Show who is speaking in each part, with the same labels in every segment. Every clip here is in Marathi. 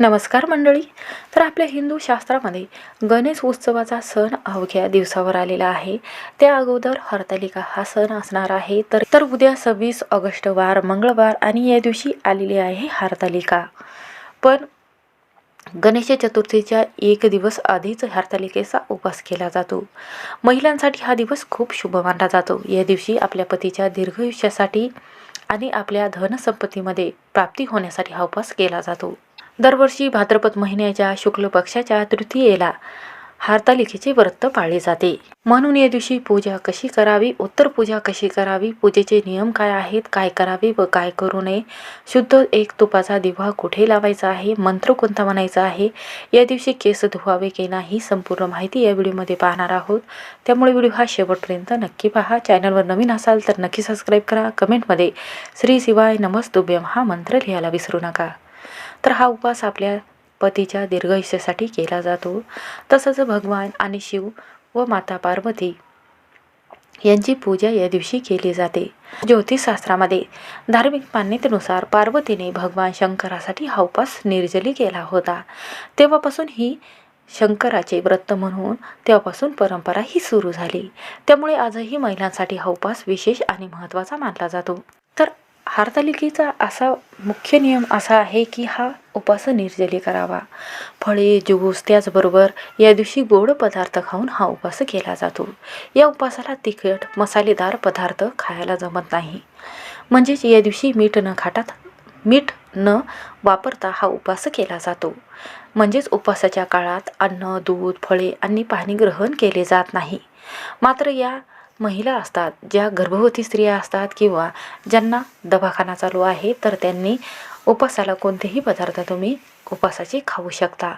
Speaker 1: नमस्कार मंडळी. तर आपल्या हिंदू शास्त्रामध्ये गणेश उत्सवाचा सण अवघ्या दिवसावर आलेला आहे. त्या अगोदर हरतालिका हा सण असणार आहे. तर तर उद्या सव्वीस ऑगस्ट वार मंगळवार आणि या दिवशी आलेली आहे हरतालिका. पण गणेश चतुर्थीच्या एक दिवस आधीच हरतालिकेचा उपवास केला जातो. महिलांसाठी हा दिवस खूप शुभ मानला जातो. या दिवशी आपल्या पतीच्या दीर्घायुष्यासाठी आणि आपल्या धनसंपत्तीमध्ये प्राप्ती होण्यासाठी हा उपवास केला जातो. दरवर्षी भाद्रपद महिन्याच्या शुक्ल पक्षाच्या तृतीयेला हार्तालिकेचे व्रत पाळले जाते. म्हणून या दिवशी पूजा कशी करावी उत्तर पूजा कशी करावी पूजेचे नियम काय आहेत काय करावे व काय करू नये शुद्ध एक तुपाचा दिवा कुठे लावायचा आहे मंत्र कोणता म्हणायचा आहे या दिवशी केस धुवावे की नाही संपूर्ण माहिती या व्हिडिओमध्ये पाहणार आहोत. त्यामुळे व्हिडिओ हा शेवटपर्यंत नक्की पहा. चॅनलवर नवीन असाल तर नक्की सबस्क्राईब करा. कमेंटमध्ये श्री शिवाय नमस्तुभ्यम हा मंत्र लिहायला विसरू नका. तर हा उपवास आपल्या पतीच्या दीर्घायुष्यासाठी केला जातो. तसंच भगवान आणि शिव व माता पार्वती यांची पूजा या दिवशी केली जाते. ज्योतिषशास्त्रामध्ये धार्मिक मान्यतेनुसार पार्वतीने भगवान शंकरासाठी हा उपवास निर्जली केला होता. तेव्हापासून ही शंकराचे व्रत म्हणून तेव्हापासून परंपरा ही सुरू झाली. त्यामुळे आजही महिलांसाठी हा उपवास विशेष आणि महत्त्वाचा मानला जातो. हरतालिकेचा असा मुख्य नियम असा आहे की हा उपास निर्जली करावा. फळे ज्यूस त्याचबरोबर या दिवशी गोड पदार्थ खाऊन हा उपास केला जातो. या उपवासाला तिखट मसालेदार पदार्थ खायला जमत नाही. म्हणजेच या दिवशी मीठ न खाटात मीठ न वापरता हा उपास केला जातो. म्हणजेच उपवासाच्या काळात अन्न दूध फळे आणि पाणी ग्रहण केले जात नाही. मात्र या महिला असतात ज्या गर्भवती स्त्रिया असतात किंवा ज्यांना दवाखाना चालू आहे तर त्यांनी उपासाला कोणतेही पदार्थ तुम्ही उपासाचे खाऊ शकता.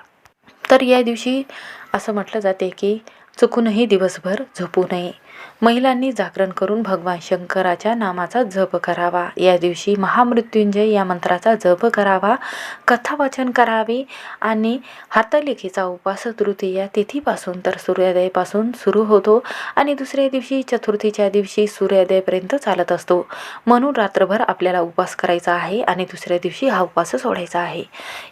Speaker 1: तर या दिवशी असं म्हटलं जाते की चुकूनही दिवसभर झोपू नये. महिलांनी जागरण करून भगवान शंकराच्या नामाचा जप करावा. या दिवशी महामृत्युंजय या मंत्राचा जप करावा कथावाचन करावे आणि हातलेखीचा उपास तृतीया तिथीपासून तर सूर्योदयापासून सुरू होतो आणि दुसऱ्या दिवशी चतुर्थीच्या दिवशी सूर्योदयपर्यंत चालत असतो. म्हणून रात्रभर आपल्याला उपवास करायचा आहे आणि दुसऱ्या दिवशी हा उपास सोडायचा आहे.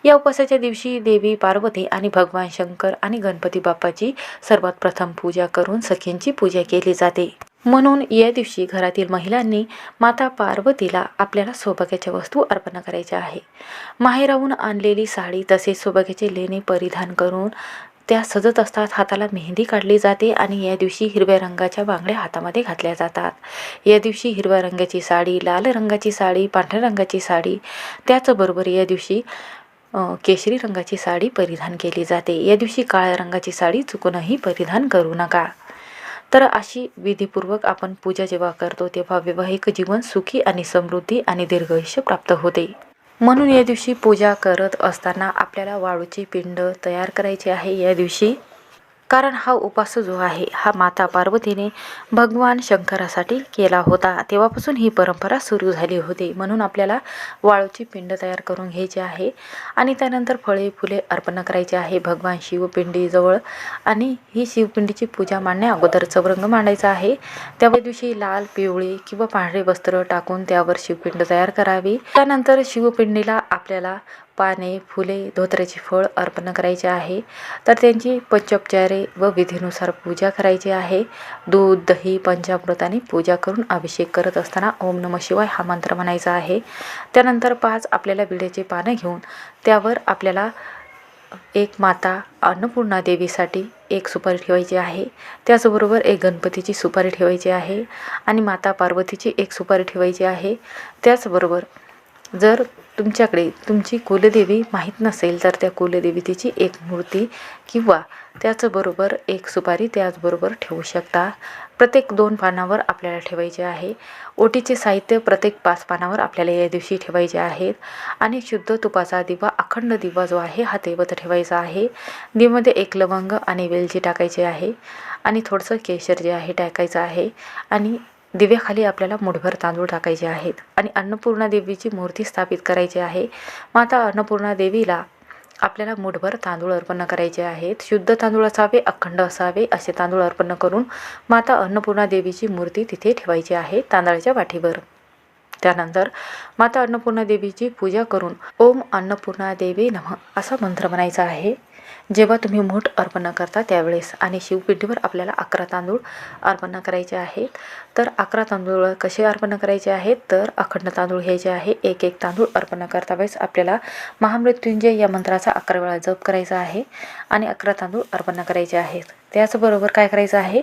Speaker 1: या उपासाच्या दिवशी देवी पार्वती आणि भगवान शंकर आणि गणपती बाप्पाची सर्वात प्रथम पूजा करून सखींची पूजा केली जाते. म्हणून या दिवशी घरातील महिलांनी माता पार्वतीला आपल्याला सौभाग्याच्या वस्तू अर्पण करायच्या आहे. माहेराहून आणलेली साडी तसेच सौभाग्याचे लेणे परिधान करून त्या सजत असतात. हाताला मेहंदी काढली जाते आणि या दिवशी हिरव्या रंगाच्या बांगड्या हातामध्ये घातल्या जातात. या दिवशी हिरव्या रंगाची साडी लाल रंगाची साडी पांढऱ्या रंगाची साडी त्याचबरोबर या दिवशी केशरी रंगाची साडी परिधान केली जाते. या दिवशी काळ्या रंगाची साडी चुकूनही परिधान करू नका. तर अशी विधीपूर्वक आपण पूजा जेव्हा करतो तेव्हा वैवाहिक जीवन सुखी आणि समृद्धी आणि दीर्घायुष्य प्राप्त होते. म्हणून या दिवशी पूजा करत असताना आपल्याला वाळूची पिंड तयार करायची आहे. या दिवशी कारण हा उपास जो आहे हा माता पार्वतीने भगवान शंकरासाठी केला होता. तेव्हापासून ही परंपरा सुरू झाली होती. म्हणून आपल्याला वाळूची पिंड तयार करून घ्यायची आहे आणि त्यानंतर फळे फुले अर्पण करायचे आहे. भगवान शिवपिंडीजवळ आणि ही शिवपिंडीची पूजा मांडण्या अगोदर चवरंग मांडायचा आहे. त्या दिवशी लाल पिवळे किंवा पांढरे वस्त्र टाकून त्यावर शिवपिंड तयार करावी. त्यानंतर शिवपिंडीला आपल्याला पाने फुले धोत्र्याचे फळ अर्पण करायचे आहे. तर त्यांची पंचोपचारे व विधीनुसार पूजा करायची आहे. दूध दही पंचामृताने पूजा करून अभिषेक करत असताना ओम नम शिवाय हा मंत्र म्हणायचा आहे. त्यानंतर पाच आपल्याला विड्याचे पानं घेऊन त्यावर आपल्याला एक माता अन्नपूर्णा देवीसाठी एक सुपारी ठेवायची आहे. त्याचबरोबर एक गणपतीची सुपारी ठेवायची आहे आणि माता पार्वतीची एक सुपारी ठेवायची आहे. त्याचबरोबर जर तुमच्याकडे तुमची कुलदेवी माहीत नसेल तर त्या कुलदेवीतीची एक मूर्ती किंवा त्याचबरोबर एक सुपारी त्याचबरोबर ठेवू शकता. प्रत्येक दोन पानावर आपल्याला ठेवायचे आहे. ओटीचे साहित्य प्रत्येक पाच पानावर आपल्याला या दिवशी ठेवायचे आहेत आणि शुद्ध तुपाचा दिवा अखंड दिवा जो आहे हा तेवत ठेवायचा आहे. दिवामध्ये एक लवंग आणि वेलची टाकायची आहे. आणि थोडंसं केशर जे आहे टाकायचं आहे. आणि दिव्याखाली आपल्याला मुठभर तांदूळ टाकायचे आहेत आणि अन्नपूर्णा देवीची मूर्ती स्थापित करायची आहे. माता अन्नपूर्णा देवीला आपल्याला मुठभर तांदूळ अर्पण करायचे आहेत. शुद्ध तांदूळ असावे अखंड असावे असे तांदूळ अर्पण करून माता अन्नपूर्णा देवीची मूर्ती तिथे ठेवायची आहे तांदळाच्या वाटीवर. त्यानंतर माता अन्नपूर्णा देवीची पूजा करून ओम अन्नपूर्णा देवी नम असा मंत्र म्हणायचा आहे. जेव्हा तुम्ही मूठ अर्पण करता त्यावेळेस आणि शिवपिंडीवर आपल्याला अकरा तांदूळ अर्पण करायचे आहेत. तर अकरा तांदूळ कसे अर्पण करायचे आहेत? तर अखंड तांदूळ घ्यायचे आहे. एक एक तांदूळ अर्पण करता वेळेस आपल्याला महामृत्युंजय या मंत्राचा अकरा वेळा जप करायचा आहे आणि अकरा तांदूळ अर्पण करायचे आहेत. त्याचबरोबर काय करायचं आहे?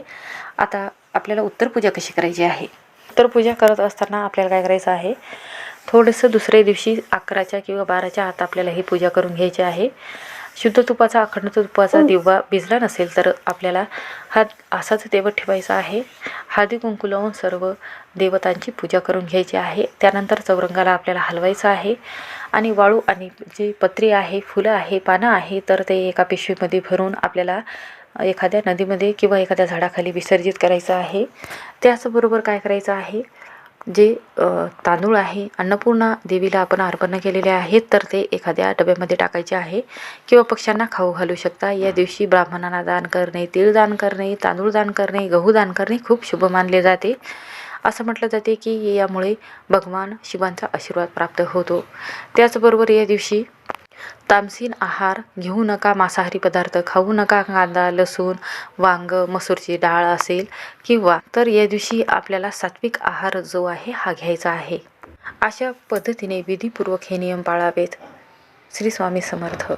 Speaker 1: आता आपल्याला उत्तर पूजा कशी करायची आहे? उत्तरपूजा करत असताना आपल्याला काय करायचं आहे? थोडंसं दुसऱ्या दिवशी अकराच्या किंवा बाराच्या आत आपल्याला ही पूजा करून घ्यायची आहे. शुद्ध तुपाचा अखंड तुपाचा दिवा भिजला नसेल तर आपल्याला हा असाच देवत ठेवायचा आहे. हळदी कुंकू लावून सर्व देवतांची पूजा करून घ्यायची आहे. त्यानंतर चौरंगाला आपल्याला हलवायचं आहे. आणि वाळू आणि जी पत्री आहे फुलं आहे पानं आहे तर ते एका पिशवीमध्ये भरून आपल्याला एखाद्या नदीमध्ये किंवा एखाद्या झाडाखाली विसर्जित करायचं आहे. त्याचबरोबर काय करायचं आहे? जे तांदूळ आहे अन्नपूर्णा देवीला आपण अर्पण केलेले आहेत तर ते एखाद्या डब्यामध्ये टाकायचे आहे किंवा पक्ष्यांना खाऊ घालू शकता. या दिवशी ब्राह्मणांना दान करणे तीळ दान करणे तांदूळ दान करणे गहू दान करणे खूप शुभ मानले जाते. असं म्हटलं जाते की यामुळे भगवान शिवांचा आशीर्वाद प्राप्त होतो. त्याचबरोबर या दिवशी तामसीन आहार घेऊ नका मांसाहारी पदार्थ खाऊ नका कांदा लसूण वांग मसूरची डाळ असेल किंवा तर या दिवशी आपल्याला सात्विक आहार जो आहे हा घ्यायचा आहे. अशा पद्धतीने विधीपूर्वक हे नियम पाळावेत. श्री स्वामी समर्थ.